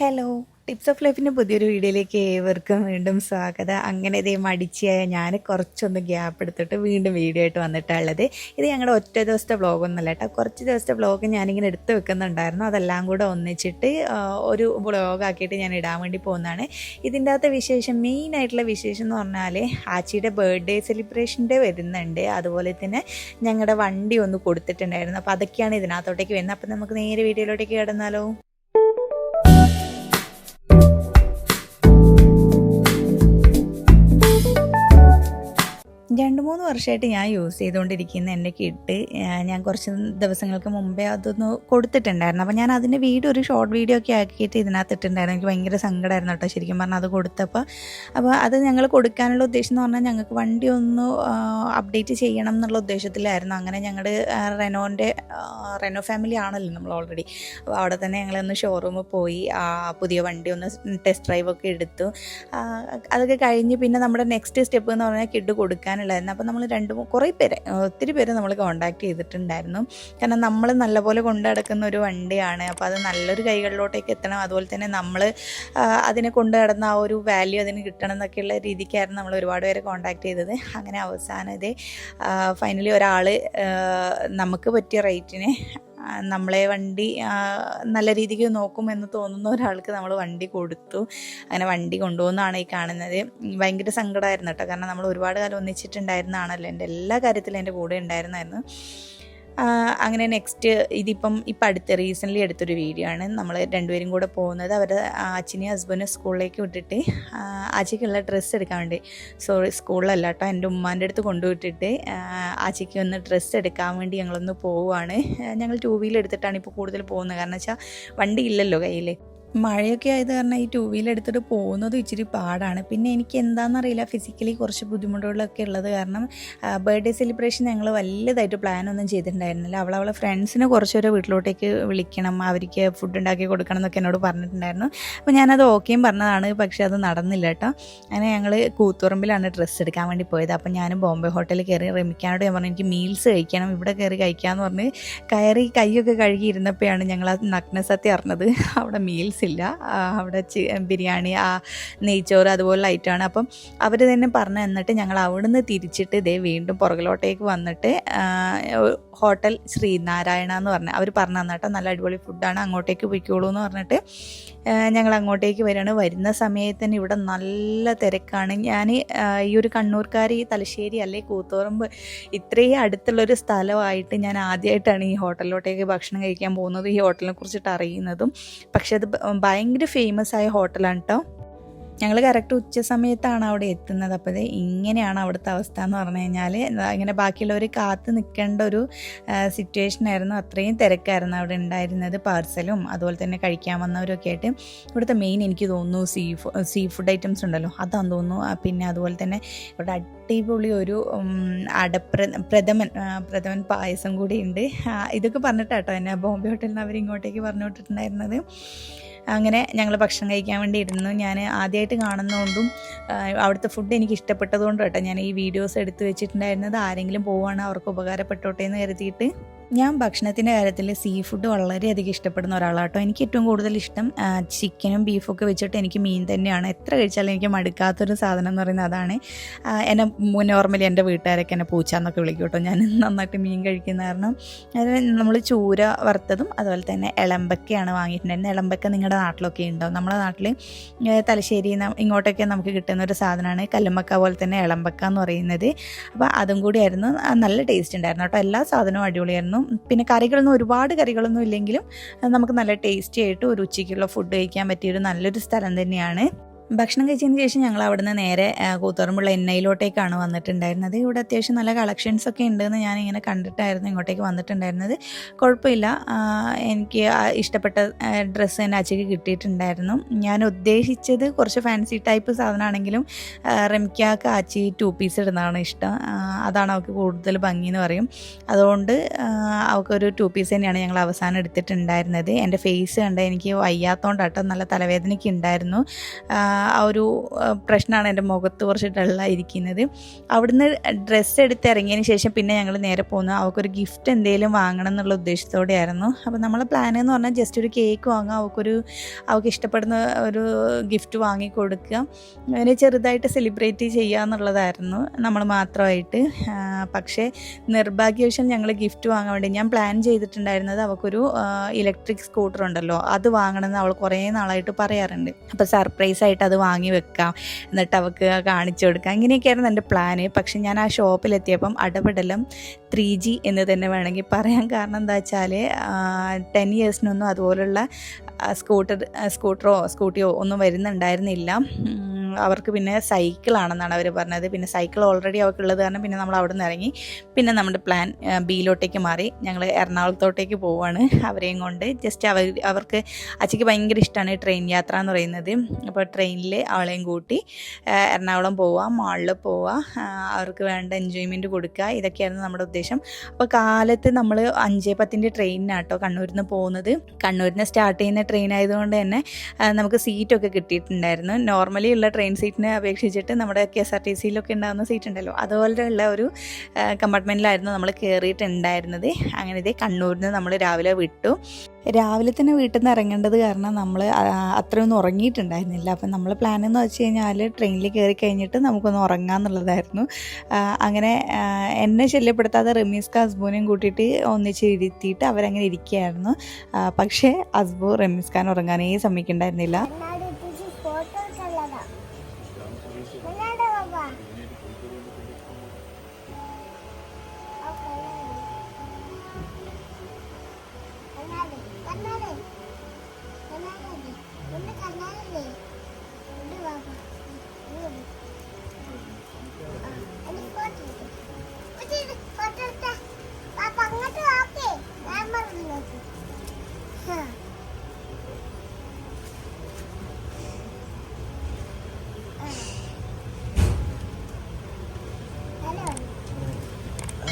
Hello tips of ലൈഫിന്റെ പുതിയൊരു വീഡിയോയിലേക്ക് ഏവർക്കും വീണ്ടും സ്വാഗതം. അങ്ങനെ ഇതേ മടിച്ചായ ഞാൻ കുറച്ചൊന്ന് ഗ്യാപ്പ് എടുത്തിട്ട് വീണ്ടും വീഡിയോ ആയിട്ട് വന്നിട്ടുള്ളത് ഇത് ഞങ്ങളുടെ ഒറ്റ ദിവസത്തെ വ്ളോഗൊന്നുമല്ല കേട്ടോ കുറച്ച് ദിവസത്തെ വ്ളോഗ് ഞാനിങ്ങനെ എടുത്ത് വെക്കുന്നുണ്ടായിരുന്നു. അതെല്ലാം കൂടെ ഒന്നിച്ചിട്ട് ഒരു വ്ളോഗാക്കിയിട്ട് ഞാൻ ഇടാൻ വേണ്ടി പോകുന്നതാണ്. ഇതിന്റെ അകത്തെ വിശേഷം മെയിൻ ആയിട്ടുള്ള വിശേഷം എന്ന് പറഞ്ഞാൽ ആച്ചിയുടെ ബർത്ത്ഡേ സെലിബ്രേഷന്റെ വരുന്നുണ്ട്. അതുപോലെ തന്നെ ഞങ്ങളുടെ വണ്ടി ഒന്ന് കൊടുത്തിട്ടുണ്ടായിരുന്നു. അപ്പോൾ അതൊക്കെയാണ് ഇതിനകത്തോട്ടേക്ക് വരുന്നത്. അപ്പോൾ നമുക്ക് നേരെ വീഡിയോയിലോട്ടേക്ക് കിടന്നാലോ. രണ്ട് മൂന്ന് വർഷമായിട്ട് ഞാൻ യൂസ് ചെയ്തുകൊണ്ടിരിക്കുന്ന എന്റെ കിട്ട് ഞാൻ കുറച്ച് ദിവസങ്ങൾക്ക് മുമ്പേ അതൊന്ന് കൊടുത്തിട്ടുണ്ടായിരുന്നു. അപ്പോൾ ഞാൻ അതിന്റെ വീഡിയോ ഒരു ഷോർട്ട് വീഡിയോ ഒക്കെ ആക്കിയിട്ട് ഇതിനകത്ത് ഇട്ടിട്ടുണ്ടായിരുന്നു എനിക്ക് ഭയങ്കര സങ്കടമായിരുന്നു കേട്ടോ ശരിക്കും പറഞ്ഞാൽ അത് കൊടുത്തപ്പോൾ അപ്പോൾ അത് ഞങ്ങൾ കൊടുക്കാനുള്ള ഉദ്ദേശം എന്ന് പറഞ്ഞാൽ ഞങ്ങൾക്ക് വണ്ടി ഒന്ന് അപ്ഡേറ്റ് ചെയ്യണം എന്നുള്ള ഉദ്ദേശത്തിലായിരുന്നു. അങ്ങനെ ഞങ്ങളുടെ റെനോന്റെ റെനോ ഫാമിലി ആണല്ലോ നമ്മൾ ഓൾറെഡി അപ്പോൾ അവിടെ തന്നെ ഞങ്ങളൊന്ന് ഷോറൂമിൽ പോയി പുതിയ വണ്ടി ഒന്ന് ടെസ്റ്റ് ഡ്രൈവ് ഒക്കെ എടുത്തു. അതൊക്കെ കഴിഞ്ഞ് പിന്നെ നമ്മുടെ നെക്സ്റ്റ് സ്റ്റെപ്പ് എന്ന് പറഞ്ഞാൽ കിഡ് കൊടുക്കാനുള്ളതായിരുന്നു അപ്പോൾ നമ്മൾ രണ്ട് കുറേ പേരെ ഒത്തിരി പേര് നമ്മൾ കോൺടാക്ട് ചെയ്തിട്ടുണ്ടായിരുന്നു. കാരണം നമ്മൾ നല്ലപോലെ കൊണ്ടു നടക്കുന്ന ഒരു വണ്ടിയാണ്. അപ്പോൾ അത് നല്ലൊരു കൈകളിലോട്ടേക്ക് എത്തണം. അതുപോലെ തന്നെ നമ്മൾ അതിനെ കൊണ്ടു നടന്ന ആ ഒരു വാല്യൂ അതിന് കിട്ടണം എന്നൊക്കെയുള്ള രീതിക്കായിരുന്നു നമ്മൾ ഒരുപാട് പേരെ കോൺടാക്ട് ചെയ്തത്. അങ്ങനെ അവസാനം ഇതേ ഫൈനലി ഒരാൾ നമുക്ക് പറ്റിയ റേറ്റിന് നമ്മളെ വണ്ടി നല്ല രീതിക്ക് നോക്കുമെന്ന് തോന്നുന്ന ഒരാൾക്ക് നമ്മൾ വണ്ടി കൊടുത്തു. അങ്ങനെ വണ്ടി കൊണ്ടുപോകുന്നതാണ് ഈ കാണുന്നത്. ഭയങ്കര സങ്കടമായിരുന്നു കേട്ടോ. കാരണം നമ്മൾ ഒരുപാട് കാലം ഒന്നിച്ചിട്ടുണ്ടായിരുന്നതാണല്ലോ എന്റെ എല്ലാ കാര്യത്തിലും എന്റെ കൂടെ ഉണ്ടായിരുന്നായിരുന്നു. അങ്ങനെ നെക്സ്റ്റ് ഇതിപ്പം ഇപ്പം അടുത്ത് റീസെന്റ്ലി എടുത്തൊരു വീഡിയോ ആണ്. നമ്മൾ രണ്ടുപേരും കൂടെ പോകുന്നത് അവരുടെ അച്ഛനെയും ഹസ്ബൻഡും സ്കൂളിലേക്ക് വിട്ടിട്ട് ആച്ചയ്ക്കുള്ള ഡ്രസ്സ് എടുക്കാൻ വേണ്ടി. സോറി സ്കൂളിലല്ല കേട്ടോ എന്റെ ഉമ്മാന്റെ അടുത്ത് കൊണ്ടുവിട്ടിട്ട് ആച്ചയ്ക്ക് ഒന്ന് ഡ്രസ്സ് എടുക്കാൻ വേണ്ടി ഞങ്ങളൊന്ന് പോവുകയാണ്. ഞങ്ങൾ ടു വീലർ എടുത്തിട്ടാണ് ഇപ്പോൾ കൂടുതൽ പോകുന്നത്. കാരണം വെച്ചാൽ വണ്ടി ഇല്ലല്ലോ കയ്യിൽ മഴയൊക്കെ ആയത് കാരണം ഈ ടൂ വീലർ എടുത്തിട്ട് പോകുന്നത് ഇച്ചിരി പാടാണ്. പിന്നെ എനിക്ക് എന്താണെന്നറിയില്ല ഫിസിക്കലി കുറച്ച് ബുദ്ധിമുട്ടുകളൊക്കെ ഉള്ളത് കാരണം ബർത്ത്ഡേ സെലിബ്രേഷൻ ഞങ്ങൾ വലുതായിട്ട് പ്ലാനൊന്നും ചെയ്തിട്ടുണ്ടായിരുന്നില്ല. അവൾ അവളെ ഫ്രണ്ട്സിനെ കുറച്ചുപേരെ വീട്ടിലോട്ടേക്ക് വിളിക്കണം അവർക്ക് ഫുഡ് ഉണ്ടാക്കി കൊടുക്കണം എന്നൊക്കെ എന്നോട് പറഞ്ഞിട്ടുണ്ടായിരുന്നു. അപ്പോൾ ഞാനത് ഓക്കെയും പറഞ്ഞതാണ് പക്ഷേ അത് നടന്നില്ല കേട്ടോ. അങ്ങനെ ഞങ്ങൾ കൂത്തുറമ്പിലാണ് ഡ്രസ്സ് എടുക്കാൻ വേണ്ടി പോയത്. അപ്പോൾ ഞാനും ബോംബെ ഹോട്ടലിൽ കയറി റമിക്കാനോട് ഞാൻ പറഞ്ഞു എനിക്ക് മീൽസ് കഴിക്കണം ഇവിടെ കയറി കഴിക്കാമെന്ന് പറഞ്ഞ് കയറി കൈയൊക്കെ കഴുകി ഇരുന്നപ്പോഴാണ് ഞങ്ങൾ ആ നഗ്നസത്യം അറിഞ്ഞത്. അവിടെ മീൽസ് ഇല്ല. അവിടെ ചി ബിരിയാണി ആ നെയ്ച്ചോറ് അതുപോലെ ലൈറ്റാണ് അപ്പം അവർ തന്നെ പറഞ്ഞു തന്നിട്ട് ഞങ്ങൾ അവിടുന്ന് തിരിച്ചിട്ട് ഇതേ വീണ്ടും പുറകിലോട്ടേക്ക് വന്നിട്ട് ഹോട്ടൽ ശ്രീനാരായണ എന്ന് പറഞ്ഞ അവർ പറഞ്ഞു തന്നിട്ട്. നല്ല അടിപൊളി ഫുഡാണ് അങ്ങോട്ടേക്ക് പോയിക്കോളൂ എന്ന് പറഞ്ഞിട്ട് ഞങ്ങൾ അങ്ങോട്ടേക്ക് വരികയാണ് വരുന്ന സമയത്ത് തന്നെ ഇവിടെ നല്ല തിരക്കാണ്. ഞാൻ ഈ ഒരു കണ്ണൂർക്കാർ ഈ തലശ്ശേരി അല്ലെ കൂത്തോറമ്പ് ഇത്രയും അടുത്തുള്ളൊരു സ്ഥലമായിട്ട് ഞാൻ ആദ്യമായിട്ടാണ് ഈ ഹോട്ടലിലോട്ടേക്ക് ഭക്ഷണം കഴിക്കാൻ പോകുന്നത് ഈ ഹോട്ടലിനെ കുറിച്ചിട്ട് അറിയുന്നതും പക്ഷെ അത് ഭയങ്കര ഫേമസ് ആയ ഹോട്ടലാണ് കേട്ടോ ഞങ്ങൾ കറക്റ്റ് ഉച്ച സമയത്താണ് അവിടെ എത്തുന്നത്. അപ്പോൾ ഇത് ഇങ്ങനെയാണ് അവിടുത്തെ അവസ്ഥ എന്ന് പറഞ്ഞു കഴിഞ്ഞാൽ ഇങ്ങനെ ബാക്കിയുള്ളവർ കാത്ത് നിൽക്കേണ്ട ഒരു സിറ്റുവേഷൻ ആയിരുന്നു. അത്രയും തിരക്കായിരുന്നു അവിടെ ഉണ്ടായിരുന്നത്. പാർസലും അതുപോലെ തന്നെ കഴിക്കാൻ വന്നവരൊക്കെ ആയിട്ട്. ഇവിടുത്തെ മെയിൻ എനിക്ക് തോന്നുന്നു സീ സീ ഫുഡ് ഐറ്റംസ് ഉണ്ടല്ലോ. അതാന്ന് തോന്നുന്നു. പിന്നെ അതുപോലെ തന്നെ ഇവിടെ അടിപൊളി ഒരു അടപ്ര പ്രഥമൻ പ്രഥമൻ പായസം കൂടി ഉണ്ട്. ഇതൊക്കെ പറഞ്ഞിട്ടാട്ടോ എന്നെ ബോംബെ ഹോട്ടലിൽ നിന്ന് അവർ ഇങ്ങോട്ടേക്ക് പറഞ്ഞു വിട്ടിട്ടുണ്ടായിരുന്നത് അങ്ങനെ ഞങ്ങൾ ഭക്ഷണം കഴിക്കാൻ വേണ്ടി ഇരുന്നു. ഞാൻ ആദ്യമായിട്ട് കാണുന്നതുകൊണ്ടും അവിടുത്തെ ഫുഡ് എനിക്ക് ഇഷ്ടപ്പെട്ടതുകൊണ്ടും കേട്ടോ ഞാൻ ഈ വീഡിയോസ് എടുത്തു വെച്ചിട്ടുണ്ടായിരുന്നത്. ആരെങ്കിലും പോവുകയാണ് അവർക്ക് ഉപകാരപ്പെട്ടോട്ടെ എന്ന് കരുതിയിട്ട്. ഞാൻ ഭക്ഷണത്തിന്റെ കാര്യത്തിൽ സീ ഫുഡ് വളരെയധികം ഇഷ്ടപ്പെടുന്ന ഒരാളാണ് ഒരാളാട്ടോ. എനിക്ക് ഏറ്റവും കൂടുതൽ ഇഷ്ടം ചിക്കനും ബീഫും ഒക്കെ വെച്ചിട്ട് എനിക്ക് മീൻ തന്നെയാണ്. എത്ര കഴിച്ചാലും എനിക്ക് മടുക്കാത്തൊരു സാധനം എന്ന് പറയുന്നത് അതാണ്. എന്നെ നോർമലി എന്റെ വീട്ടുകാരൊക്കെ എന്നെ പൂച്ച എന്നൊക്കെ വിളിക്കും കേട്ടോ. ഞാൻ നന്നായിട്ട് മീൻ കഴിക്കുന്ന കാരണം നമ്മൾ ചൂര വറുത്തതും അതുപോലെ തന്നെ ഇളമ്പക്കയാണ് വാങ്ങിയിട്ടുണ്ടായിരുന്നത്. ഇളമ്പക്ക നിങ്ങളുടെ നാട്ടിലൊക്കെ ഉണ്ടോ? നമ്മുടെ നാട്ടിൽ തലശ്ശേരി ഇങ്ങോട്ടൊക്കെ നമുക്ക് കിട്ടുന്ന ഒരു സാധനമാണ് കല്ലുമ്പക്ക പോലെ തന്നെ ഇളമ്പക്ക എന്ന് പറയുന്നത്. അപ്പോൾ അതും കൂടിയായിരുന്നു നല്ല ടേസ്റ്റ് ഉണ്ടായിരുന്നു കേട്ടോ. എല്ലാ സാധനവും അടിപൊളിയായിരുന്നു. പിന്നെ കറികളൊന്നും ഒരുപാട് കറികളൊന്നും ഇല്ലെങ്കിലും നമുക്ക് നല്ല ടേസ്റ്റി ആയിട്ട് ഒരു ഉച്ചയ്ക്കുള്ള ഫുഡ് കഴിക്കാൻ പറ്റിയൊരു നല്ലൊരു സ്ഥലം തന്നെയാണ്. ഭക്ഷണം കഴിച്ചതിന് ശേഷം ഞങ്ങൾ അവിടുന്ന് നേരെ കൂത്തുറമ്പുള്ള എണ്ണയിലോട്ടേക്കാണ് വന്നിട്ടുണ്ടായിരുന്നത്. ഇവിടെ അത്യാവശ്യം നല്ല കളക്ഷൻസ് ഒക്കെ ഉണ്ടെന്ന് ഞാൻ ഇങ്ങനെ കണ്ടിട്ടായിരുന്നു ഇങ്ങോട്ടേക്ക് വന്നിട്ടുണ്ടായിരുന്നത്. കുഴപ്പമില്ല. എനിക്ക് ഇഷ്ടപ്പെട്ട ഡ്രസ്സ് തന്നെ അച്ചയ്ക്ക് കിട്ടിയിട്ടുണ്ടായിരുന്നു. ഞാൻ ഉദ്ദേശിച്ചത് കുറച്ച് ഫാൻസി ടൈപ്പ് സാധനമാണെങ്കിലും റെമിക്കാക്ക് ആച്ചി ടു പീസ് ഇടുന്നതാണ് ഇഷ്ടം. അതാണ് അവൾക്ക് കൂടുതൽ ഭംഗി എന്ന് പറയും. അതുകൊണ്ട് അവൾക്കൊരു ടു പീസ് തന്നെയാണ് ഞങ്ങൾ അവസാനം എടുത്തിട്ടുണ്ടായിരുന്നത്. എന്റെ ഫേസ് കണ്ട എനിക്ക് വയ്യാത്തോണ്ടാട്ടോ നല്ല തലവേദനയ്ക്ക് ഉണ്ടായിരുന്നു. ആ, ഒരു പ്രശ്നമാണ് എന്റെ മുഖത്ത് കുറച്ച് ഡള്ളായിരിക്കുന്നത്. അവിടുന്ന് ഡ്രസ്സ് എടുത്ത് ഇറങ്ങിയതിന് ശേഷം പിന്നെ ഞങ്ങൾ നേരെ പോകുന്നു അവൾക്കൊരു ഗിഫ്റ്റ് എന്തെങ്കിലും വാങ്ങണം എന്നുള്ള ഉദ്ദേശത്തോടെയായിരുന്നു. അപ്പോൾ നമ്മളെ പ്ലാൻ എന്ന് പറഞ്ഞാൽ ജസ്റ്റ് ഒരു കേക്ക് വാങ്ങുക അവൾക്കൊരു അവൾക്ക് ഇഷ്ടപ്പെടുന്ന ഒരു ഗിഫ്റ്റ് വാങ്ങി കൊടുക്കുക അങ്ങനെ ചെറുതായിട്ട് സെലിബ്രേറ്റ് ചെയ്യുക എന്നുള്ളതായിരുന്നു നമ്മൾ മാത്രമായിട്ട്. പക്ഷേ നിർഭാഗ്യവശം ഞങ്ങൾ ഗിഫ്റ്റ് വാങ്ങാൻ വേണ്ടി ഞാൻ പ്ലാൻ ചെയ്തിട്ടുണ്ടായിരുന്നത് അവൾക്കൊരു ഇലക്ട്രിക് സ്കൂട്ടർ ഉണ്ടല്ലോ അത് വാങ്ങണമെന്ന് അവൾ കുറേ നാളായിട്ട് പറയാറുണ്ട്. അപ്പോൾ സർപ്രൈസ് ആയിട്ട് അത് വാങ്ങി വെക്കാം. എന്നിട്ട് അവൾക്ക് കാണിച്ചു കൊടുക്കാം. ഇങ്ങനെയൊക്കെയായിരുന്നു എന്റെ പ്ലാന് പക്ഷെ ഞാൻ ആ ഷോപ്പിലെത്തിയപ്പം അടപെടലും ത്രീ ജി എന്ന് തന്നെ വേണമെങ്കിൽ പറയാൻ കാരണം എന്താ വെച്ചാൽ ടെൻ ഇയേഴ്സിനൊന്നും അതുപോലുള്ള സ്കൂട്ടർ സ്കൂട്ടറോ സ്കൂട്ടിയോ ഒന്നും വരുന്നുണ്ടായിരുന്നില്ല. അവർക്ക് പിന്നെ സൈക്കിളാണെന്നാണ് അവർ പറഞ്ഞത്. പിന്നെ സൈക്കിൾ ഓൾറെഡി അവർക്ക് ഉള്ളത് കാരണം പിന്നെ നമ്മൾ അവിടെ നിന്ന് ഇറങ്ങി. പിന്നെ നമ്മുടെ പ്ലാൻ ബിയിലോട്ടേക്ക് മാറി. ഞങ്ങൾ എറണാകുളത്തോട്ടേക്ക് പോവുകയാണ് അവരെയും കൊണ്ട്. ജസ്റ്റ് അവർ അവർക്ക് അച്ഛയ്ക്ക് ഭയങ്കര ഇഷ്ടമാണ് ട്രെയിൻ യാത്ര എന്ന് പറയുന്നത്. അപ്പോൾ ട്രെയിനിൽ അവളെയും കൂട്ടി എറണാകുളം പോവുക മാളിൽ പോവുക ആ, അവർക്ക് വേണ്ട എൻജോയ്മെന്റ് കൊടുക്കുക ഇതൊക്കെയായിരുന്നു നമ്മുടെ ഉദ്ദേശം. അപ്പോൾ കാലത്ത് നമ്മൾ അഞ്ചേ പത്തിന്റെ ട്രെയിനിനാട്ടോ കണ്ണൂരിൽ നിന്ന് പോകുന്നത് കണ്ണൂരിൽ നിന്ന് സ്റ്റാർട്ട് ചെയ്യുന്ന ട്രെയിൻ ആയതുകൊണ്ട് തന്നെ നമുക്ക് സീറ്റൊക്കെ കിട്ടിയിട്ടുണ്ടായിരുന്നു. നോർമലി ഉള്ള ട്രെയിൻ സീറ്റിനെ അപേക്ഷിച്ചിട്ട് നമ്മുടെ കെ എസ് ആർ ടി സിയിലൊക്കെ ഉണ്ടാകുന്ന സീറ്റ് ഉണ്ടല്ലോ. അതുപോലെയുള്ള ഒരു കമ്പാർട്ട്മെന്റിലായിരുന്നു നമ്മൾ കയറിയിട്ടുണ്ടായിരുന്നത് അങ്ങനെ ഇതേ കണ്ണൂരിൽ നിന്ന് നമ്മൾ രാവിലെ വിട്ടു. രാവിലെ തന്നെ വീട്ടിൽ നിന്ന് ഇറങ്ങേണ്ടത് കാരണം നമ്മൾ അത്രയൊന്നും ഉറങ്ങിയിട്ടുണ്ടായിരുന്നില്ല. അപ്പം നമ്മൾ പ്ലാൻ എന്ന് വെച്ച് കഴിഞ്ഞാൽ ട്രെയിനിൽ കയറി കഴിഞ്ഞിട്ട് നമുക്കൊന്ന് ഉറങ്ങാമെന്നുള്ളതായിരുന്നു അങ്ങനെ എന്നെ ശല്യപ്പെടുത്താതെ റമീസ്ക്ക് ഹസ്ബൂനെയും കൂട്ടിയിട്ട് ഒന്നിച്ച് ഇരുത്തിയിട്ട് അവരങ്ങനെ ഇരിക്കുകയായിരുന്നു. പക്ഷേ ഹസ്ബു റമീസ്ഖാൻ ഉറങ്ങാനേ സമ്മതിക്കുന്നുണ്ടായിരുന്നില്ല.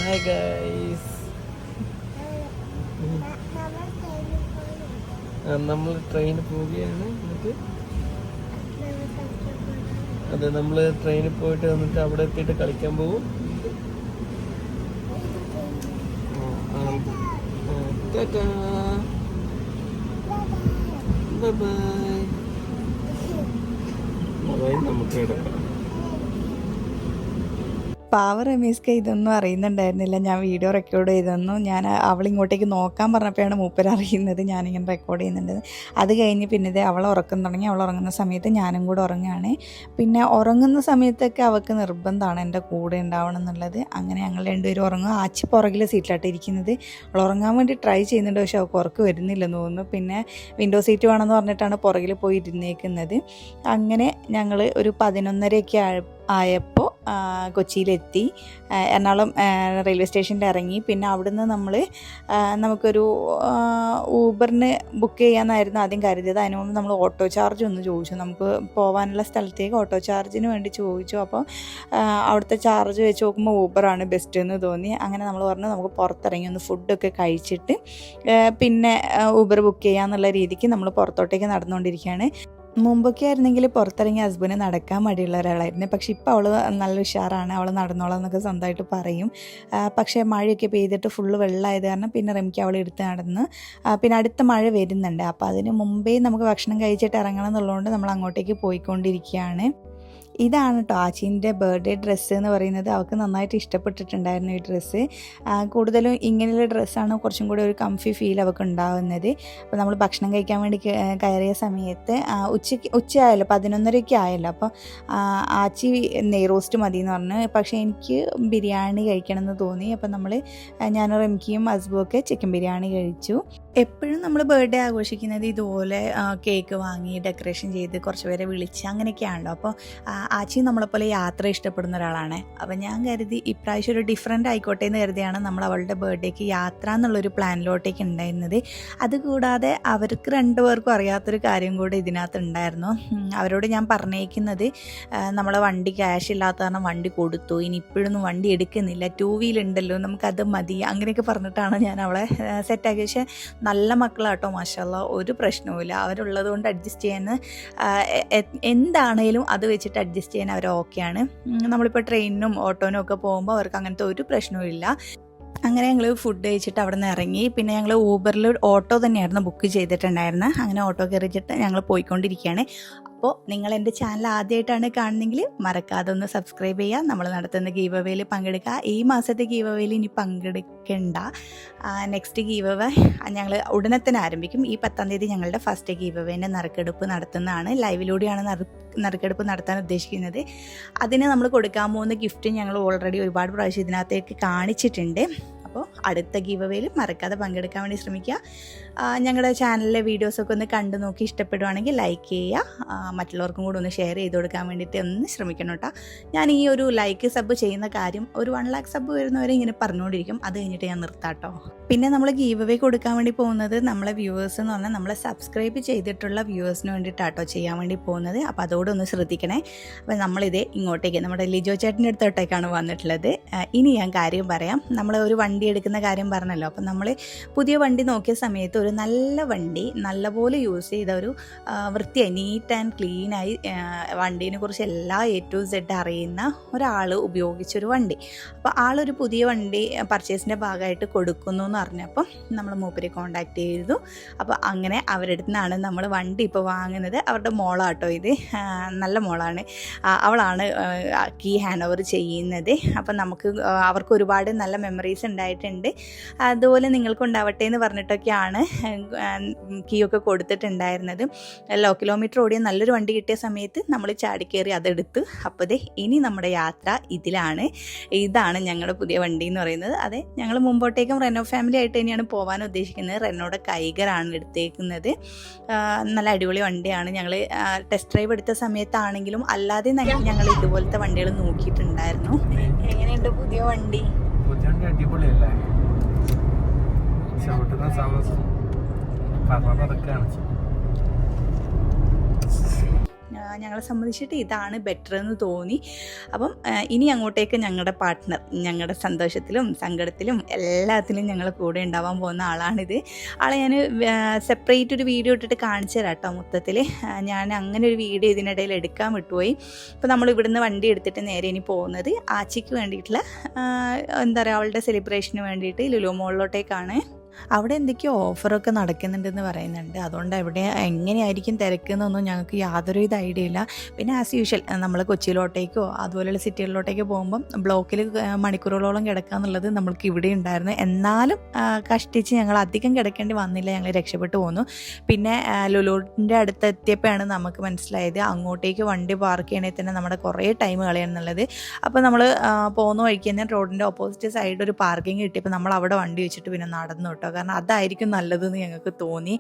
ഹായ് ഗൈസ് നമ്മൾ ട്രെയിനിൽ പോകുന്നു നമ്മൾ ട്രെയിനിൽ പോവുകയാണ് എന്നിട്ട്? അതെ നമ്മൾ ട്രെയിനിൽ പോയിട്ട് വന്നിട്ട് അവിടെ എത്തിയിട്ട് കളിക്കാൻ പോകും നമുക്ക് എടുക്കാം പാവ റമീസ്ക്ക് ഇതൊന്നും അറിയുന്നുണ്ടായിരുന്നില്ല. ഞാൻ വീഡിയോ റെക്കോർഡ് ചെയ്തെന്നു. ഞാൻ അവൾ ഇങ്ങോട്ടേക്ക് നോക്കാൻ പറഞ്ഞപ്പോഴാണ് മൂപ്പർ അറിയുന്നത് ഞാനിങ്ങനെ റെക്കോർഡ് ചെയ്യുന്നുണ്ട്. അത് കഴിഞ്ഞ് പിന്നെ ഇത് അവൾ ഉറക്കം തുടങ്ങി. അവൾ ഉറങ്ങുന്ന സമയത്ത് ഞാനും കൂടെ ഉറങ്ങുകയാണ്. പിന്നെ ഉറങ്ങുന്ന സമയത്തൊക്കെ അവൾക്ക് നിർബന്ധമാണ് എന്റെ കൂടെ ഉണ്ടാവണം എന്നുള്ളത്. അങ്ങനെ ഞങ്ങൾ രണ്ടുപേരും ഉറങ്ങും. ആച്ചി പുറകിലെ സീറ്റിലാട്ട് ഇരിക്കുന്നത്. അവൾ ഉറങ്ങാൻ വേണ്ടി ട്രൈ ചെയ്യുന്നുണ്ട്. പക്ഷെ അവൾക്ക് ഉറക്കം വരുന്നില്ലെന്ന് തോന്നുന്നു. പിന്നെ വിൻഡോ സീറ്റ് വേണമെന്ന് പറഞ്ഞിട്ടാണ് പുറകിൽ പോയി ഇരുന്നേക്കുന്നത് അങ്ങനെ ഞങ്ങൾ ഒരു പതിനൊന്നരയൊക്കെ ആയ ആയപ്പോൾ കൊച്ചിയിലെത്തി. എറണാകുളം റെയിൽവേ സ്റ്റേഷനിൽ ഇറങ്ങി. പിന്നെ അവിടുന്ന് നമ്മൾ നമുക്കൊരു ഊബറിന് ബുക്ക് ചെയ്യാമെന്നായിരുന്നു ആദ്യം കരുതിയത്. അതിന് മുമ്പ് നമ്മൾ ഓട്ടോ ചാർജ് ഒന്ന് ചോദിച്ചു. നമുക്ക് പോകാനുള്ള സ്ഥലത്തേക്ക് ഓട്ടോ ചാർജിന് വേണ്ടി ചോദിച്ചു. അപ്പോൾ അവിടുത്തെ ചാർജ് വെച്ച് നോക്കുമ്പോൾ ഊബറാണ് ബെസ്റ്റ് എന്ന് തോന്നി. അങ്ങനെ നമ്മൾ പറഞ്ഞു നമുക്ക് പുറത്തിറങ്ങി ഒന്ന് ഫുഡൊക്കെ കഴിച്ചിട്ട് പിന്നെ ഊബർ ബുക്ക് ചെയ്യാമെന്നുള്ള രീതിക്ക് നമ്മൾ പുറത്തോട്ടേക്ക് നടന്നുകൊണ്ടിരിക്കുകയാണ് മുമ്പൊക്കെ ആയിരുന്നെങ്കിൽ പുറത്തിറങ്ങി ഹസ്ബൻഡ് നടക്കാൻ മടിയുള്ള ഒരാളായിരുന്നു. പക്ഷെ ഇപ്പോൾ അവൾ നല്ല ഉഷാറാണ്. അവൾ നടന്നോളാം എന്നൊക്കെ സ്വന്തമായിട്ട് പറയും. പക്ഷേ മഴയൊക്കെ പെയ്തിട്ട് ഫുള്ള് വെള്ളമായത് കാരണം പിന്നെ റെമിക്ക് അവൾ എടുത്ത് നടന്ന് പിന്നെ അടുത്ത മഴ വരുന്നുണ്ട്. അപ്പോൾ അതിന് മുമ്പേ നമുക്ക് ഭക്ഷണം കഴിച്ചിട്ട് ഇറങ്ങണം എന്നുള്ളതുകൊണ്ട് നമ്മൾ അങ്ങോട്ടേക്ക് പോയിക്കൊണ്ടിരിക്കുകയാണ്. ഇതാണ് കേട്ടോ ആച്ചീന്റെ ബർത്ത്ഡേ ഡ്രസ്സ് എന്ന് പറയുന്നത്. അവൾക്ക് നന്നായിട്ട് ഇഷ്ടപ്പെട്ടിട്ടുണ്ടായിരുന്നു ഈ ഡ്രസ്സ്. കൂടുതലും ഇങ്ങനെയുള്ള ഡ്രസ്സാണ് കുറച്ചും കൂടി ഒരു കംഫി ഫീൽ അവൾക്ക് ഉണ്ടാവുന്നത്. അപ്പോൾ നമ്മൾ ഭക്ഷണം കഴിക്കാൻ വേണ്ടി കയറിയ സമയത്ത് ഉച്ചയ്ക്ക് ഉച്ചയായല്ലോ പതിനൊന്നരയ്ക്ക് ആയല്ലോ. അപ്പോൾ ആച്ചി നെയ് റോസ്റ്റ് മതി എന്ന് പറഞ്ഞു. പക്ഷേ എനിക്ക് ബിരിയാണി കഴിക്കണം എന്ന് തോന്നി. അപ്പോൾ നമ്മൾ ഞാൻ റെംകിയും ഹസ്ബുമൊക്കെ ചിക്കൻ ബിരിയാണി കഴിച്ചു. എപ്പോഴും നമ്മൾ ബർത്ത്ഡേ ആഘോഷിക്കുന്നത് ഇതുപോലെ കേക്ക് വാങ്ങി ഡെക്കറേഷൻ ചെയ്ത് കുറച്ച് പേരെ വിളിച്ച് അങ്ങനെയൊക്കെയാണല്ലോ. അപ്പോൾ ആച്ചി നമ്മളെപ്പോലെ യാത്ര ഇഷ്ടപ്പെടുന്ന ഒരാളാണ്. അപ്പം ഞാൻ കരുതി ഇപ്രാവശ്യം ഒരു ഡിഫറെന്റ് ആയിക്കോട്ടെ എന്ന് കരുതിയാണ് നമ്മൾ അവളുടെ ബർത്ത്ഡേക്ക് യാത്ര എന്നുള്ളൊരു പ്ലാനിലോട്ടേക്ക് ഉണ്ടായിരുന്നത്. അതുകൂടാതെ അവർക്ക് രണ്ടുപേർക്കും അറിയാത്തൊരു കാര്യം കൂടി ഇതിനകത്ത് ഉണ്ടായിരുന്നു. അവരോട് ഞാൻ പറഞ്ഞേക്കുന്നത് നമ്മളെ വണ്ടി ക്യാഷ് ഇല്ലാത്ത കാരണം വണ്ടി കൊടുത്തു. ഇനി ഇപ്പോഴൊന്നും വണ്ടി എടുക്കുന്നില്ല. ടൂ വീൽ ഉണ്ടല്ലോ നമുക്കത് മതി. അങ്ങനെയൊക്കെ പറഞ്ഞിട്ടാണ് ഞാൻ അവളെ സെറ്റാക്കി പക്ഷേ നല്ല മക്കളാട്ടോ മാഷല്ല. ഒരു പ്രശ്നവുമില്ല. അവരുള്ളത് കൊണ്ട് അഡ്ജസ്റ്റ് ചെയ്യാൻ എന്താണേലും അത് വെച്ചിട്ട് അഡ്ജസ്റ്റ് ചെയ്യാൻ അവർ ഓക്കെയാണ്. നമ്മളിപ്പോൾ ട്രെയിനിനും ഓട്ടോനും ഒക്കെ പോകുമ്പോൾ അവർക്ക് അങ്ങനത്തെ ഒരു പ്രശ്നവും ഇല്ല. അങ്ങനെ ഞങ്ങൾ ഫുഡ് കഴിച്ചിട്ട് അവിടെ നിന്ന് ഇറങ്ങി. പിന്നെ ഞങ്ങൾ ഊബറിൽ ഓട്ടോ തന്നെയായിരുന്നു ബുക്ക് ചെയ്തിട്ടുണ്ടായിരുന്നത് അങ്ങനെ ഓട്ടോ കയറിച്ചിട്ട് ഞങ്ങൾ പോയിക്കൊണ്ടിരിക്കുകയാണ്. അപ്പോൾ നിങ്ങൾ എന്റെ ചാനൽ ആദ്യമായിട്ടാണ് കാണുന്നെങ്കിൽ മറക്കാതെ ഒന്ന് സബ്സ്ക്രൈബ് ചെയ്യുക നമ്മൾ നടത്തുന്ന ഗീവ് പങ്കെടുക്കുക ഈ മാസത്തെ ഗീവ് ഇനി പങ്കെടുക്കണ്ട. നെക്സ്റ്റ് ഗീവ് അവേ ഞങ്ങൾ ഉടനെ തന്നെ ആരംഭിക്കും. ഈ പത്താം തീയതി ഞങ്ങളുടെ ഫസ്റ്റ് ഗീവ് നറുക്കെടുപ്പ് നടത്തുന്നതാണ്. ലൈവിലൂടെയാണ് നറുക്കെടുപ്പ് നടത്താൻ ഉദ്ദേശിക്കുന്നത്. അതിന് നമ്മൾ കൊടുക്കാൻ പോകുന്ന ഗിഫ്റ്റ് ഞങ്ങൾ ഓൾറെഡി ഒരുപാട് പ്രാവശ്യം ഇതിനകത്തേക്ക് കാണിച്ചിട്ടുണ്ട്. അപ്പോൾ അടുത്ത ഗീവ് അവേയിൽ മറക്കാതെ പങ്കെടുക്കാൻ വേണ്ടി ശ്രമിക്കുക. ഞങ്ങളുടെ ചാനലിലെ വീഡിയോസൊക്കെ ഒന്ന് കണ്ടു നോക്കി ഇഷ്ടപ്പെടുവാണെങ്കിൽ ലൈക്ക് ചെയ്യുക. മറ്റുള്ളവർക്കും കൂടെ ഒന്ന് ഷെയർ ചെയ്ത് കൊടുക്കാൻ വേണ്ടിയിട്ട് ഒന്ന് ശ്രമിക്കണം കേട്ടോ. ഞാൻ ഈ ഒരു ലൈക്ക് സബ് ചെയ്യുന്ന കാര്യം ഒരു വൺ ലാക്ക് സബ് വരുന്നവരെ ഇങ്ങനെ പറഞ്ഞുകൊണ്ടിരിക്കും. അത് കഴിഞ്ഞിട്ട് ഞാൻ നിർത്താട്ടോ പിന്നെ നമ്മൾ ഗീവ് അവേ കൊടുക്കാൻ വേണ്ടി പോകുന്നത് നമ്മളെ വ്യൂവേഴ്സ് എന്ന് പറഞ്ഞാൽ നമ്മളെ സബ്സ്ക്രൈബ് ചെയ്തിട്ടുള്ള വ്യൂവേഴ്സിന് വേണ്ടിയിട്ടാട്ടോ ചെയ്യാൻ വേണ്ടി പോകുന്നത്. അപ്പോൾ അതോടെ ഒന്ന് ശ്രദ്ധിക്കണേ. അപ്പോൾ നമ്മളിത് ഇങ്ങോട്ടേക്ക് നമ്മുടെ ലിജോ ചേട്ടന്റെ അടുത്തോട്ടേക്കാണ് വന്നിട്ടുള്ളത്. ഇനി ഞാൻ കാര്യം പറയാം. നമ്മൾ ഒരു വണ്ടി എടുക്കുന്ന കാര്യം പറഞ്ഞല്ലോ. അപ്പം നമ്മൾ പുതിയ വണ്ടി നോക്കിയ സമയത്ത് ഒരു നല്ല വണ്ടി നല്ലപോലെ യൂസ് ചെയ്ത ഒരു വൃത്തിയായി നീറ്റ് ആൻഡ് ക്ലീനായി വണ്ടീനെ കുറിച്ച് എല്ലാ എ ടു സെഡ് അറിയുന്ന ഒരാൾ ഉപയോഗിച്ചൊരു വണ്ടി. അപ്പോൾ ആളൊരു പുതിയ വണ്ടി പർച്ചേസിന്റെ ഭാഗമായിട്ട് കൊടുക്കുന്നു എന്ന് പറഞ്ഞപ്പം നമ്മൾ മൂപ്പരെ കോണ്ടാക്ട് ചെയ്തു. അപ്പോൾ അങ്ങനെ അവരുടെ നിന്നാണ് നമ്മൾ വണ്ടി ഇപ്പോൾ വാങ്ങുന്നത്. അവരുടെ മോളാട്ടോ ഇത്. നല്ല മോളാണ്. അവളാണ് കീ ഹാൻഡ് ഓവർ ചെയ്യുന്നത്. അപ്പം നമുക്ക് അവർക്ക് ഒരുപാട് നല്ല മെമ്മറീസ് ഉണ്ടായിട്ടുണ്ട്. അതുപോലെ നിങ്ങൾക്കുണ്ടാവട്ടെ എന്ന് പറഞ്ഞിട്ടൊക്കെയാണ് കീ ഒക്കെ കൊടുത്തിട്ടുണ്ടായിരുന്നത്. ലോ കിലോമീറ്റർ ഓടിയ നല്ലൊരു വണ്ടി കിട്ടിയ സമയത്ത് നമ്മൾ ചാടിക്കേറി അതെടുത്ത് അപ്പോൾ ഇനി നമ്മുടെ യാത്ര ഇതിലാണ്. ഇതാണ് ഞങ്ങളുടെ പുതിയ വണ്ടി എന്ന് പറയുന്നത്. അതെ ഞങ്ങൾ മുമ്പോട്ടേക്കും റെനോ ഫാമിലി ആയിട്ട് തന്നെയാണ് പോകാൻ ഉദ്ദേശിക്കുന്നത്. റെനോയുടെ കൈകറാണ് എടുത്തേക്കുന്നത്. നല്ല അടിപൊളി വണ്ടിയാണ്. ഞങ്ങൾ ടെസ്റ്റ് ഡ്രൈവ് എടുത്ത സമയത്താണെങ്കിലും അല്ലാതെ ഞങ്ങൾ ഇതുപോലത്തെ വണ്ടികൾ നോക്കിയിട്ടുണ്ടായിരുന്നു. എങ്ങനെയുണ്ട് പുതിയ വണ്ടി? പുതിയ അടിപൊളിയല്ലേ ചവിട്ടുന്ന താമസം പറഞ്ഞതൊക്കെയാണ് ആ, ഞങ്ങളെ സംബന്ധിച്ചിട്ട് ഇതാണ് ബെറ്റർ എന്ന് തോന്നി. അപ്പം ഇനി അങ്ങോട്ടേക്ക് ഞങ്ങളുടെ പാർട്ട്ണർ ഞങ്ങളുടെ സന്തോഷത്തിലും സങ്കടത്തിലും എല്ലാത്തിലും ഞങ്ങൾ കൂടെ ഉണ്ടാവാൻ പോകുന്ന ആളാണിത്. ആളെ ഞാൻ സെപ്പറേറ്റ് ഒരു വീഡിയോ ഇട്ടിട്ട് കാണിച്ചു തരാം കേട്ടോ മൊത്തത്തിൽ ഞാൻ അങ്ങനെ ഒരു വീഡിയോ ഇതിനിടയിൽ എടുക്കാൻ വിട്ടുപോയി. അപ്പോൾ നമ്മൾ ഇവിടുന്ന് വണ്ടി എടുത്തിട്ട് നേരെ ഇനി പോകുന്നത് ആച്ചിക്ക് വേണ്ടിയിട്ടുള്ള എന്താ പറയുക അവളുടെ സെലിബ്രേഷന് വേണ്ടിയിട്ട് ലുലു മോളിലോട്ടേക്കാണ് അവിടെ എന്തൊക്കെയോ ഓഫറൊക്കെ നടക്കുന്നുണ്ടെന്ന് പറയുന്നുണ്ട്. അതുകൊണ്ട് എവിടെ എങ്ങനെയായിരിക്കും തിരക്കുന്നൊന്നും ഞങ്ങൾക്ക് യാതൊരു ഇത് ഐഡിയ ഇല്ല. പിന്നെ ആസ് യൂഷ്വൽ നമ്മൾ കൊച്ചിയിലോട്ടേക്കോ അതുപോലെയുള്ള സിറ്റികളിലോട്ടേക്കോ പോകുമ്പം ബ്ലോക്കിൽ മണിക്കൂറുകളോളം കിടക്കുക എന്നുള്ളത് നമ്മൾക്ക് ഇവിടെ ഉണ്ടായിരുന്നു. എന്നാലും കഷ്ടിച്ച് ഞങ്ങൾ അധികം കിടക്കേണ്ടി വന്നില്ല ഞങ്ങൾ രക്ഷപ്പെട്ടു പോന്നു. പിന്നെ ലുലൂട്ടിന്റെ അടുത്ത് എത്തിയപ്പോഴാണ് നമുക്ക് മനസ്സിലായത് അങ്ങോട്ടേക്ക് വണ്ടി പാർക്ക് ചെയ്യണമെങ്കിൽ തന്നെ നമ്മുടെ കുറേ ടൈം കളയാന്നുള്ളത് അപ്പോൾ നമ്മൾ പോകുന്ന വഴിക്ക് തന്നെ റോഡിന്റെ ഓപ്പോസിറ്റ് സൈഡ് ഒരു പാർക്കിംഗ് കിട്ടിയപ്പോൾ നമ്മൾ അവിടെ വണ്ടി വെച്ചിട്ട് പിന്നെ നടന്നു കേട്ടോ. കാരണം അതായിരിക്കും നല്ലതെന്ന് ഞങ്ങൾക്ക് തോന്നി.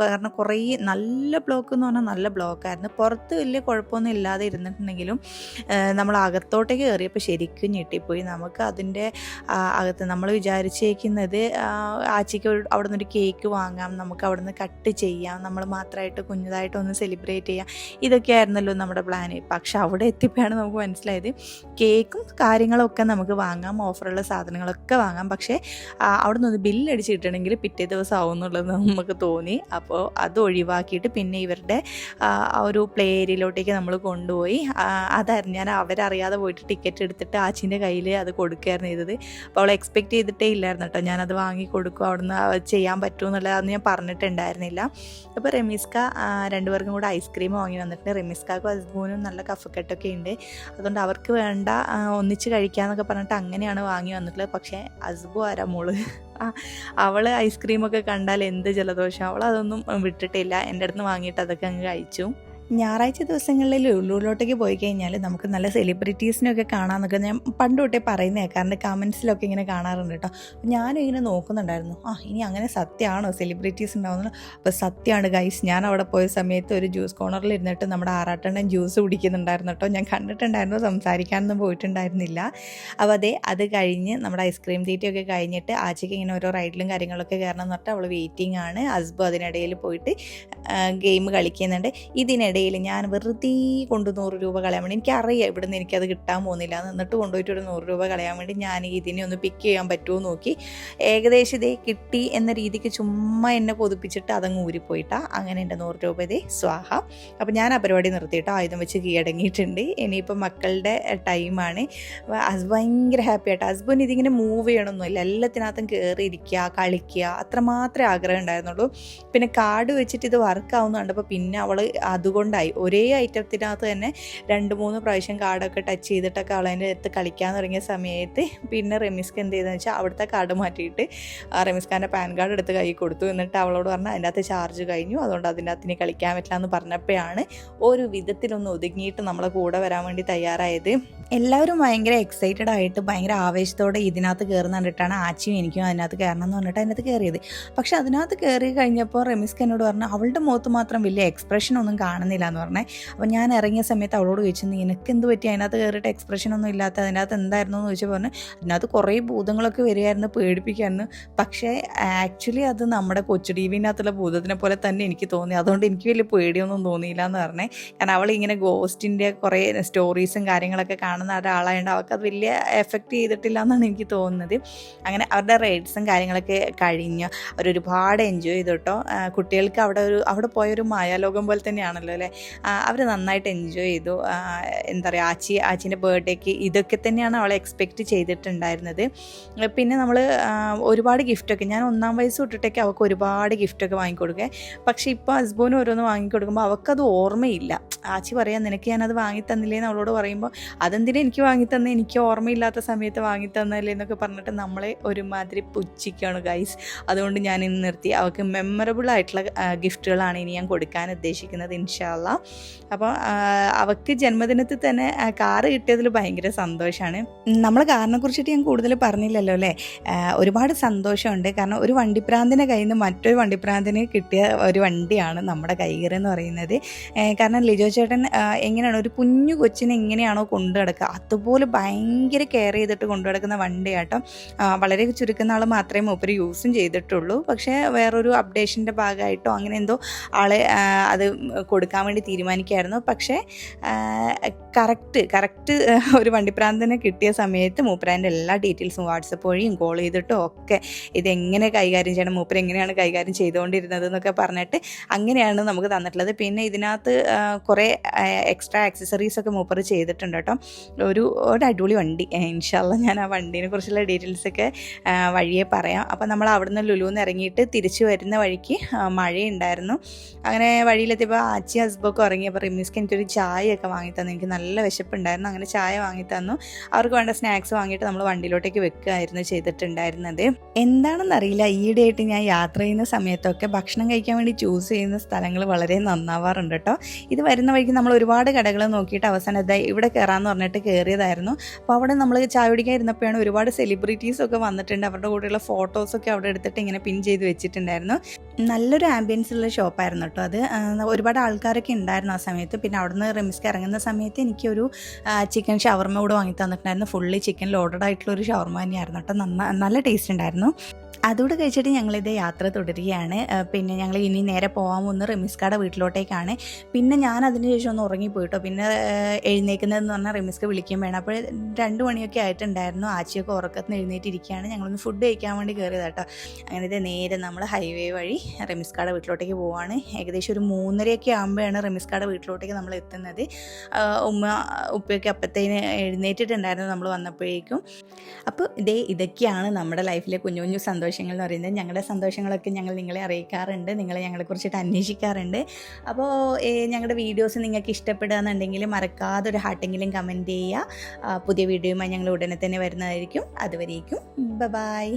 കാരണം കുറേ നല്ല ബ്ലോക്ക് എന്ന് പറഞ്ഞാൽ നല്ല ബ്ലോക്കായിരുന്നു പുറത്ത് വലിയ കുഴപ്പമൊന്നും ഇല്ലാതെ ഇരുന്നിട്ടുണ്ടെങ്കിലും നമ്മൾ അകത്തോട്ടേക്ക് കയറിയപ്പോൾ ശരിക്കും ഞെട്ടിപ്പോയി. നമുക്ക് അതിന്റെ അകത്ത് നമ്മൾ വിചാരിച്ചേക്കുന്നത് ആച്ചിക്ക് അവിടെ നിന്നൊരു കേക്ക് വാങ്ങാം നമുക്ക് അവിടെ നിന്ന് കട്ട് ചെയ്യാം നമ്മൾ മാത്രമായിട്ട് കുഞ്ഞതായിട്ട് ഒന്ന് സെലിബ്രേറ്റ് ചെയ്യാം. ഇതൊക്കെ ആയിരുന്നല്ലോ നമ്മുടെ പ്ലാന് പക്ഷെ അവിടെ എത്തിയപ്പോഴാണ് നമുക്ക് മനസ്സിലായത് കേക്കും കാര്യങ്ങളൊക്കെ നമുക്ക് വാങ്ങാം ഓഫറുള്ള സാധനങ്ങളൊക്കെ വാങ്ങാം. പക്ഷേ അവിടെ നിന്ന് ബില്ല് അടിച്ച് പിറ്റേ ദിവസം ആവുമെന്നുള്ളത് നമുക്ക് തോന്നി. അപ്പോൾ അത് ഒഴിവാക്കിയിട്ട് പിന്നെ ഇവരുടെ ആ ഒരു പ്ലേ ഏരിയയിലോട്ടേക്ക് നമ്മൾ കൊണ്ടുപോയി. അതറിഞ്ഞാൽ ഞാൻ അവരറിയാതെ പോയിട്ട് ടിക്കറ്റ് എടുത്തിട്ട് ആച്ചിന്റെ കയ്യിൽ അത് കൊടുക്കുകയായിരുന്നു ചെയ്തത്. അപ്പോൾ അവൾ എക്സ്പെക്ട് ചെയ്തിട്ടേ ഇല്ലായിരുന്നു കേട്ടോ. ഞാനത് വാങ്ങി കൊടുക്കും അവിടുന്ന് ചെയ്യാൻ പറ്റുമോ അന്ന് ഞാൻ പറഞ്ഞിട്ടുണ്ടായിരുന്നില്ല. അപ്പോൾ റെമിസ്ക രണ്ടു രണ്ടുപേർക്കും കൂടെ ഐസ്ക്രീം വാങ്ങി വന്നിട്ടുണ്ട്. റെമിസ്കാക്കും അസ്ബൂനും നല്ല കഫക്കെട്ടൊക്കെ ഉണ്ട്. അതുകൊണ്ട് അവർക്ക് വേണ്ട ഒന്നിച്ച് കഴിക്കാന്നൊക്കെ പറഞ്ഞിട്ട് അങ്ങനെയാണ് വാങ്ങി വന്നിട്ടുള്ളത്. പക്ഷേ അസ്ബു ആരാ മോൾ? ആ, അവൾ ഐസ്ക്രീമൊക്കെ കണ്ടാൽ എന്ത് ജലദോഷം? അവൾ അതൊന്നും വിട്ടിട്ടില്ല. എന്റെ അടുത്ത് വാങ്ങിയിട്ട് അതൊക്കെ അങ്ങ് കഴിച്ചു. ഞായറാഴ്ച ദിവസങ്ങളിൽ ലുലുവിലോട്ടേക്ക് പോയി കഴിഞ്ഞാൽ നമുക്ക് നല്ല സെലിബ്രിറ്റീസിനെയൊക്കെ കാണാമെന്നൊക്കെ ഞാൻ പണ്ട് തൊട്ടേ പറയുന്നത് കേൾക്കാറുണ്ട് കമൻസിലൊക്കെ ഇങ്ങനെ കാണാറുണ്ട് കേട്ടോ. ഞാനും ഇങ്ങനെ നോക്കുന്നുണ്ടായിരുന്നു. ആ ഇനി അങ്ങനെ സത്യമാണോ സെലിബ്രിറ്റീസ് ഉണ്ടാവുന്നത്? അപ്പോൾ സത്യമാണ് ഗൈസ് ഞാൻ അവിടെ പോയ സമയത്ത് ഒരു ജ്യൂസ് കോർണറിൽ ഇരുന്നിട്ട് നമ്മുടെ ആറാട്ടണ്ണൻ ജ്യൂസ് കുടിക്കുന്നുണ്ടായിരുന്നു കേട്ടോ. ഞാൻ കണ്ടിട്ടുണ്ടായിരുന്നു സംസാരിക്കാനൊന്നും പോയിട്ടുണ്ടായിരുന്നില്ല. അപ്പോൾ അതെ അത് കഴിഞ്ഞ് നമ്മുടെ ഐസ്ക്രീം തീറ്റയൊക്കെ കഴിഞ്ഞിട്ട് ആച്ചയ്ക്ക് ഇങ്ങനെ ഓരോ റൈഡിലും കാര്യങ്ങളൊക്കെ കയറണം എന്ന് പറഞ്ഞിട്ട് അവൾ വെയിറ്റിംഗ് ആണ്. ഹസ്ബു അതിനിടയിൽ പോയിട്ട് ഗെയിം കളിക്കുന്നുണ്ട്. ഇതിനിടയിൽ ഇടയിൽ ഞാൻ വെറുതെ കൊണ്ട് നൂറ് രൂപ കളയാൻ വേണ്ടി എനിക്കറിയാം ഇവിടുന്ന് എനിക്കത് കിട്ടാൻ പോകുന്നില്ല. എന്നിട്ട് കൊണ്ടുപോയിട്ട് ഒരു നൂറ് രൂപ കളയാൻ വേണ്ടി ഞാൻ ഇതിനെ ഒന്ന് പിക്ക് ചെയ്യാൻ പറ്റുമോ നോക്കി. ഏകദേശം ഇതേ കിട്ടി എന്ന രീതിക്ക് ചുമ്മാ എന്നെ കൊതിപ്പിച്ചിട്ട് അതങ്ങ് ഊരിപ്പോയിട്ടാ. അങ്ങനെ എന്റെ നൂറ് രൂപ ഇതേ സ്വാഹ. അപ്പം ഞാൻ ആ പരിപാടി നിർത്തിയിട്ട് ആയുധം വെച്ച് കീഴടങ്ങിയിട്ടുണ്ട് ഇനിയിപ്പോൾ മക്കളുടെ ടൈമാണ് ഹസ് ഭയങ്കര ഹാപ്പി ആയിട്ട്. ഹസ്ബൻഡ് ഇതിങ്ങനെ മൂവ് ചെയ്യണമെന്നില്ല എല്ലാത്തിനകത്തും കയറിയിരിക്കുക കളിക്കുക അത്രമാത്രമേ ആഗ്രഹം ഉണ്ടായിരുന്നുള്ളൂ. പിന്നെ കാർഡ് വെച്ചിട്ട് ഇത് വർക്ക് ആവുന്ന അപ്പോൾ പിന്നെ അവൾ അതുകൊണ്ടായി ഒരേ ഐറ്റത്തിനകത്ത് തന്നെ രണ്ട് മൂന്ന് പ്രാവശ്യം കാർഡൊക്കെ ടച്ച് ചെയ്തിട്ടൊക്കെ അവൾ അതിന്റെ അടുത്ത് കളിക്കാൻ തുടങ്ങിയ സമയത്ത് പിന്നെ റെമിസ്ക്ക് എന്ത് ചെയ്തെന്ന് വെച്ചാൽ അവിടുത്തെ കാർഡ് മാറ്റിയിട്ട് റെമിസ്ഖാന്റെ പാൻ കാർഡ് എടുത്ത് കൈ കൊടുത്തു. എന്നിട്ട് അവളോട് പറഞ്ഞാൽ അതിന്റെ അകത്ത് ചാർജ് കഴിഞ്ഞു. അതുകൊണ്ട് അതിന്റെ അകത്ത് ഇനി കളിക്കാൻ പറ്റില്ല എന്ന് പറഞ്ഞപ്പോഴാണ് ഒരു വിധത്തിലൊന്ന് ഒതുങ്ങിയിട്ട് നമ്മളെ കൂടെ വരാൻ വേണ്ടി തയ്യാറായത്. എല്ലാവരും ഭയങ്കര എക്സൈറ്റഡ് ആയിട്ട് ഭയങ്കര ആവേശത്തോടെ ഇതിനകത്ത് കയറുന്ന കണ്ടിട്ടാണ് ആച്ചിയും എനിക്കും അതിനകത്ത് കയറണം എന്ന് പറഞ്ഞിട്ട് അതിനകത്ത് കയറിയത്. പക്ഷേ അതിനകത്ത് കയറി കഴിഞ്ഞപ്പോൾ റെമിസ്ക്ക് എന്നോട് പറഞ്ഞു അവളുടെ മുഖത്ത് മാത്രം വലിയ എക്സ്പ്രഷൻ ഒന്നും കാണുന്നില്ല. എന്ന് പറഞ്ഞേ. അപ്പോൾ ഞാൻ ഇറങ്ങിയ സമയത്ത് അവളോട് ചോദിച്ചു നിനക്ക് എന്ത് പറ്റി? അതിനകത്ത് കയറിയിട്ട് എക്സ്പ്രഷൻ ഒന്നും ഇല്ലാത്ത അതിനകത്ത് എന്തായിരുന്നു എന്ന് ചോദിച്ചു പറഞ്ഞു അതിനകത്ത് കുറേ ഭൂതങ്ങളൊക്കെ വരികയായിരുന്നു പേടിപ്പിക്കായിരുന്നു പക്ഷേ ആക്ച്വലി അത് നമ്മുടെ കൊച്ചു ടി വിനകത്തുള്ള ഭൂതത്തിനെ പോലെ തന്നെ എനിക്ക് തോന്നി. അതുകൊണ്ട് എനിക്ക് വലിയ പേടിയൊന്നും തോന്നിയില്ല എന്ന് പറഞ്ഞേ. കാരണം അവൾ ഇങ്ങനെ ഗോസ്റ്റിന്റെ കുറേ സ്റ്റോറീസും കാര്യങ്ങളൊക്കെ കാണുന്ന ഒരാളായതുകൊണ്ട് അവൾക്ക് അത് വലിയ എഫക്റ്റ് ചെയ്തിട്ടില്ല എന്നാണ് എനിക്ക് തോന്നുന്നത്. അങ്ങനെ അവരുടെ റൈഡ്സും കാര്യങ്ങളൊക്കെ കഴിഞ്ഞു. അവരൊരുപാട് എൻജോയ് ചെയ്തു കേട്ടോ കുട്ടികൾക്ക് അവിടെ ഒരു അവിടെ പോയൊരു മായാലോകം പോലെ തന്നെയാണല്ലോ അല്ലേ? അവർ നന്നായിട്ട് എൻജോയ് ചെയ്തു. എന്താ പറയുക ആച്ചി ആച്ചിന്റെ ബർത്ത്ഡേക്ക് ഇതൊക്കെ തന്നെയാണ് അവളെ എക്സ്പെക്റ്റ് ചെയ്തിട്ടുണ്ടായിരുന്നത്. പിന്നെ നമ്മൾ ഒരുപാട് ഗിഫ്റ്റൊക്കെ ഞാൻ ഒന്നാം വയസ്സ് തൊട്ടിട്ടൊക്കെ അവൾക്ക് ഒരുപാട് ഗിഫ്റ്റൊക്കെ വാങ്ങിക്കൊടുക്കുക പക്ഷേ ഇപ്പോൾ ഹസ്ബൻഡ് ഓരോന്ന് വാങ്ങിക്കൊടുക്കുമ്പോൾ അവൾക്കത് ഓർമ്മയില്ല. ആച്ചി പറയാം നിനക്ക് ഞാനത് വാങ്ങി തന്നില്ലേ എന്ന് അവളോട് പറയുമ്പോൾ അതെന്തിനാ എനിക്ക് വാങ്ങി തന്നെ എനിക്ക് ഓർമ്മയില്ലാത്ത സമയത്ത് വാങ്ങി തന്നല്ലേ എന്നൊക്കെ പറഞ്ഞിട്ട് നമ്മളെ ഒരുമാതിരി പുച്ഛിക്കുകയാണ് ഗൈസ് അതുകൊണ്ട് ഞാൻ ഇന്ന് നിർത്തി. അവൾക്ക് മെമ്മറബിൾ ആയിട്ടുള്ള ഗിഫ്റ്റുകളാണ് ഇനി ഞാൻ കൊടുക്കാൻ ഉദ്ദേശിക്കുന്നത് ഇൻഷാല്ല അപ്പോൾ അവൾക്ക് ജന്മദിനത്തിൽ തന്നെ കാറ് കിട്ടിയതിൽ ഭയങ്കര സന്തോഷമാണ്. നമ്മൾ കാറിനെ കുറിച്ചിട്ട് ഞാൻ കൂടുതൽ പറഞ്ഞില്ലല്ലോ അല്ലേ? ഒരുപാട് സന്തോഷമുണ്ട്. കാരണം ഒരു വണ്ടിപ്രാന്തിന്റെ കയ്യിൽ നിന്ന് മറ്റൊരു വണ്ടിപ്രാന്തിന് കിട്ടിയ ഒരു വണ്ടിയാണ് നമ്മുടെ കൈകർ എന്ന് പറയുന്നത്. കാരണം ലിജോ ചേട്ടൻ എങ്ങനെയാണ് ഒരു കുഞ്ഞു കൊച്ചിനെ എങ്ങനെയാണോ കൊണ്ടു നടക്കുക. അതുപോലെ ഭയങ്കര കെയർ ചെയ്തിട്ട് കൊണ്ടു നടക്കുന്ന വണ്ടിയാട്ടോ വളരെ ചുരുക്കുന്ന ആൾ മാത്രമേ മൂപ്പര് യൂസും ചെയ്തിട്ടുള്ളൂ. പക്ഷേ വേറൊരു അപ്ഡേഷന്റെ ഭാഗമായിട്ടോ അങ്ങനെ എന്തോ ആളെ അത് കൊടുക്കാൻ വേണ്ടി തീരുമാനിക്കുകയായിരുന്നു പക്ഷേ കറക്റ്റ് കറക്റ്റ് ഒരു വണ്ടിപ്രാന്തനെ കിട്ടിയ സമയത്ത് മൂപ്പരാന്റെ എല്ലാ ഡീറ്റെയിൽസും വാട്സപ്പ് വഴിയും കോൾ ചെയ്തിട്ടും ഒക്കെ ഇതെങ്ങനെ കൈകാര്യം ചെയ്യണം മൂപ്പർ എങ്ങനെയാണ് കൈകാര്യം ചെയ്തുകൊണ്ടിരുന്നത് എന്നൊക്കെ പറഞ്ഞിട്ട് അങ്ങനെയാണ് നമുക്ക് തന്നിട്ടുള്ളത്. പിന്നെ ഇതിനകത്ത് കുറേ എക്സ്ട്രാ ആക്സസറീസ് ഒക്കെ മൂപ്പർ ചെയ്തിട്ടുണ്ട് കേട്ടോ. ഒരു ഒരു അടിപൊളി വണ്ടി. ഇൻഷാല്ല ഞാൻ ആ വണ്ടീനെ കുറിച്ചുള്ള ഡീറ്റെയിൽസ് ഒക്കെ ആ, വഴിയെ പറയാം. അപ്പോൾ നമ്മൾ അവിടുന്ന് ലുലുന്ന് ഇറങ്ങിയിട്ട് തിരിച്ചു വരുന്ന വഴിക്ക് മഴയുണ്ടായിരുന്നു. അങ്ങനെ വഴിയിലെത്തിയപ്പോൾ ആച്ചി ഹസ്ബൊക്കെ ഉറങ്ങിയപ്പോൾ റിമീസ്ക്ക് എനിക്കൊരു ചായയൊക്കെ വാങ്ങി തന്നു. എനിക്ക് നല്ല വിശപ്പുണ്ടായിരുന്നു. അങ്ങനെ ചായ വാങ്ങി തന്നു. അവർക്ക് വേണ്ട സ്നാക്സ് വാങ്ങിയിട്ട് നമ്മൾ വണ്ടിയിലോട്ടേക്ക് വെക്കുകയായിരുന്നു ചെയ്തിട്ടുണ്ടായിരുന്നത്. എന്താണെന്നറിയില്ല ഈയിടെയായിട്ട് ഞാൻ യാത്ര ചെയ്യുന്ന സമയത്തൊക്കെ ഭക്ഷണം കഴിക്കാൻ വേണ്ടി ചൂസ് ചെയ്യുന്ന സ്ഥലങ്ങൾ വളരെ നന്നാവാറുണ്ട് കേട്ടോ. ഇത് വരുന്ന വഴിക്ക് നമ്മൾ ഒരുപാട് കടകൾ നോക്കിയിട്ട് അവസാനം ഇവിടെ കയറാമെന്ന് പറഞ്ഞിട്ട് കയറിയതായിരുന്നു അപ്പോൾ അവിടെ നമ്മൾ ചായ കുടിക്കാൻ ഇരുന്നപ്പോഴാണ് ഒരുപാട് സെലിബ്രിറ്റീസ് ഒക്കെ വന്നിട്ടുണ്ട്. അവരുടെ കൂടെയുള്ള ഫോട്ടോസൊക്കെ അവിടെ എടുത്തിട്ട് ഇങ്ങനെ പിൻ ചെയ്ത് വെച്ചിട്ടുണ്ടായിരുന്നു. നല്ലൊരു ആംബിയൻസ് ഉള്ള ഷോപ്പായിരുന്നു കേട്ടോ അത്. ഒരുപാട് ഒരുപാട് ആൾക്കാരൊക്കെ ഉണ്ടായിരുന്നു ആ സമയത്ത്. പിന്നെ അവിടുന്ന് റെമിസ്ക്ക് ഇറങ്ങുന്ന സമയത്ത് എനിക്കൊരു ചിക്കൻ ഷവർമ കൂടെ വാങ്ങി തന്നിട്ടുണ്ടായിരുന്നു. ഫുള്ളി ചിക്കൻ ലോഡഡ് ആയിട്ടുള്ള ഒരു ഷവർമ തന്നെയായിരുന്നു കേട്ടോ. നന്ന നല്ല ടേസ്റ്റ് ഉണ്ടായിരുന്നു. അതുകൂടെ കഴിച്ചിട്ട് ഞങ്ങളിത് യാത്ര തുടരുകയാണ്. പിന്നെ ഞങ്ങൾ ഇനി നേരെ പോകാൻ പോകുന്ന റെമിസ്കയുടെ വീട്ടിലോട്ടേക്കാണ്. പിന്നെ ഞാൻ അതിന് ശേഷം ഒന്ന് ഉറങ്ങിപ്പോയിട്ടോ. പിന്നെ എഴുന്നേക്കുന്നതെന്ന് പറഞ്ഞാൽ റെമിസ്ക വിളിക്കുകയും വേണം. അപ്പോൾ രണ്ട് മണിയൊക്കെ ആയിട്ടുണ്ടായിരുന്നു. ആച്ചിയൊക്കെ ഉറക്കത്തിന് എഴുന്നേറ്റിരിക്കുകയാണ്. ഞങ്ങളൊന്ന് ഫുഡ് കഴിക്കാൻ വേണ്ടി കയറിയത് കേട്ടോ. അങ്ങനെ ഇത് നേരെ നമ്മൾ ഹൈവേ വഴി റെമിസ്കയുടെ വീട്ടിലോട്ടേക്ക് പോവാണ്. ഏകദേശം ഒരു മൂന്നരയൊക്കെ ആകുമ്പോഴാണ് റെമിസ്കയുടെ വീട്ടിലോട്ടേക്ക് നമ്മൾ എത്തുന്നത്. ഉമ്മ ഉപ്പയൊക്കെ അപ്പത്തേന് എഴുന്നേറ്റിട്ടുണ്ടായിരുന്നു നമ്മൾ വന്നപ്പോഴേക്കും. അപ്പോൾ ഇതേ ഇതൊക്കെയാണ് നമ്മുടെ ലൈഫിലെ കുഞ്ഞു കുഞ്ഞു സന്തോഷങ്ങൾ എന്ന് പറയുന്നത്. ഞങ്ങളുടെ സന്തോഷങ്ങളൊക്കെ ഞങ്ങൾ നിങ്ങളെ അറിയിക്കാറുണ്ട് നിങ്ങളെ ഞങ്ങളെക്കുറിച്ചിട്ട് അന്വേഷിക്കാറുണ്ട്. അപ്പോൾ ഞങ്ങളുടെ വീഡിയോസ് നിങ്ങൾക്ക് ഇഷ്ടപ്പെടുക എന്നുണ്ടെങ്കിൽ മറക്കാതെ ഒരു ഹാർട്ടെങ്കിലും കമന്റ് ചെയ്യുക. പുതിയ വീഡിയോയുമായി ഞങ്ങൾ ഉടനെ തന്നെ വരുന്നതായിരിക്കും. അതുവരേക്കും. ബൈ